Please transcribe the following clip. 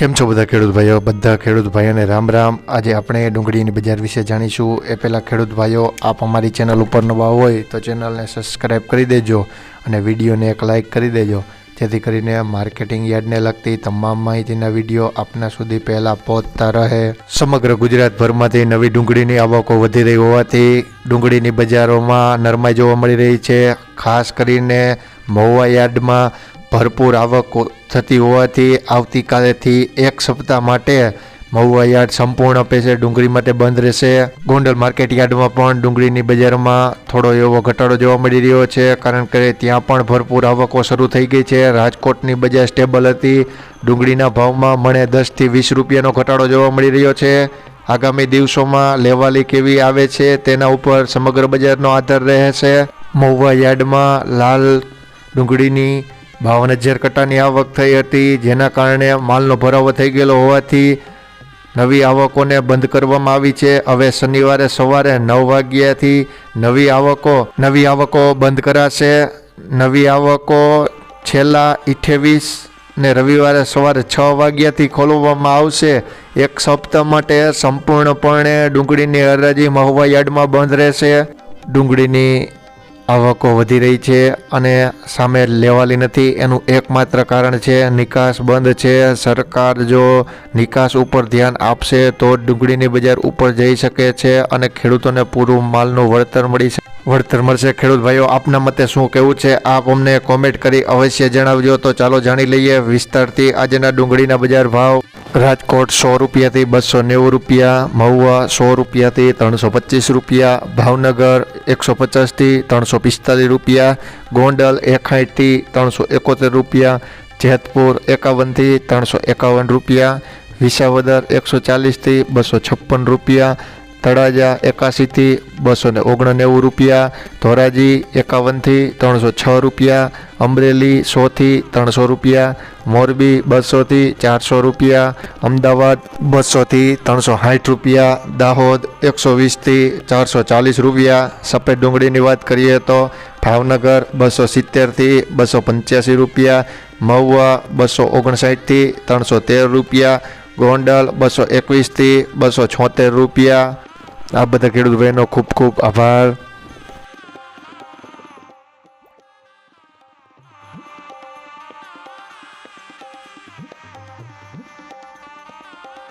કેમ છો બધા ખેડૂત ભાઈઓ? બધા ખેડૂત ભાઈઓને રામ રામ. આજે આપણે ડુંગળીની બજાર વિશે જાણીશું. એ પહેલાં ખેડૂત ભાઈઓ, આપ અમારી ચેનલ ઉપર નવા હોય તો ચેનલને સબસ્ક્રાઈબ કરી દેજો અને વિડીયોને એક લાઇક કરી દેજો. જેથી કરીને માર્કેટિંગ યાર્ડને લગતી તમામ માહિતીના વીડિયો આપના સુધી પહેલાં પહોંચતા રહે. સમગ્ર ગુજરાતભરમાંથી નવી ડુંગળીની આવકો વધી રહી હોવાથી ડુંગળીની બજારોમાં નરમાઈ જોવા મળી રહી છે. ખાસ કરીને મહુવા યાર્ડમાં ભરપૂર આવક થતી હોવાથી આવતીકાલેથી એક સપ્તાહ માટે મહુવા યાર્ડ સંપૂર્ણ પેસે ડુંગળી માટે બંધ રહેશે. ગોંડલ માર્કેટ યાર્ડમાં પણ ડુંગળીની બજારમાં થોડો એવો ઘટાડો જોવા મળી રહ્યો છે, કારણ કે ત્યાં પણ ભરપૂર આવકો શરૂ થઈ ગઈ છે. રાજકોટની બજાર સ્ટેબલ હતી. ડુંગળીના ભાવમાં મણે દસથી વીસ રૂપિયાનો ઘટાડો જોવા મળી રહ્યો છે. આગામી દિવસોમાં લેવાલી કેવી આવે છે તેના ઉપર સમગ્ર બજારનો આધાર રહેશે. મહુવા યાર્ડમાં લાલ ડુંગળીની બાવન હજાર કટ્ટાની આવક થઈ હતી, જેના કારણે માલનો ભરાવો થઈ ગયેલો હોવાથી નવી આવકોને બંધ કરવામાં આવી છે. હવે શનિવારે સવારે નવ વાગ્યાથી નવી આવકો નવી આવકો બંધ કરાશે. નવી આવકો છેલ્લા અઠ્યાવીસ ને રવિવારે સવારે છ વાગ્યાથી ખોલવામાં આવશે. એક સપ્તાહ માટે સંપૂર્ણપણે ડુંગળીની હરાજી મહુવા યાર્ડમાં બંધ રહેશે. ડુંગળીની આવકો વધી રહી છે અને સામે લેવાલી નથી. એનું એકમાત્ર કારણ છે નિકાસ બંધ છે. સરકાર જો નિકાસ ઉપર ધ્યાન આપશે તો ડુંગળીની બજાર ઉપર જઈ શકે છે અને ખેડૂતોને પૂરું માલનું વળતર મળી શકે. વળતર મળશે. ખેડૂત ભાઈઓ, આપના મતે શું કહેવું છે? આપ અમને કોમેન્ટ કરી અવશ્ય જણાવજો. તો ચાલો જાણી લઈએ વિસ્તારથી આજના ડુંગળીના બજાર ભાવ. રાજકોટ સો રૂપિયાથી બસો નેવું રૂપિયા, મહુવા સો રૂપિયાથી ત્રણસો પચીસ રૂપિયા, ભાવનગર એકસો પચાસથી ત્રણસો પિસ્તાલીસ રૂપિયા, ગોંડલ એકસાઠથી ત્રણસો એકોતેર રૂપિયા, જેતપુર એકાવનથી ત્રણસો એકાવન રૂપિયા, વિસાવદર એકસો ચાલીસથી બસો છપ્પન રૂપિયા તળાજા એકાસીથી બસો ને ઓગણનેવું રૂપિયા, ધોરાજી એકાવનથી ત્રણસો છ રૂપિયા, અમરેલી સોથી ત્રણસો રૂપિયા, મોરબી બસોથી ચારસો રૂપિયા, અમદાવાદ બસોથી ત્રણસો સાઠ રૂપિયા, દાહોદ એકસો વીસથી ચારસો ચાલીસ રૂપિયા. સફેદ ડુંગળીની વાત કરીએ તો ભાવનગર બસો સિત્તેરથી બસો પંચ્યાસી રૂપિયા, મહુવા બસો ઓગણસાઠથી ત્રણસો તેર રૂપિયા, ગોંડલ બસો એકવીસથી બસો છોતેર રૂપિયા આ બધા ખેડૂત ભાઈનો ખૂબ ખૂબ આભાર.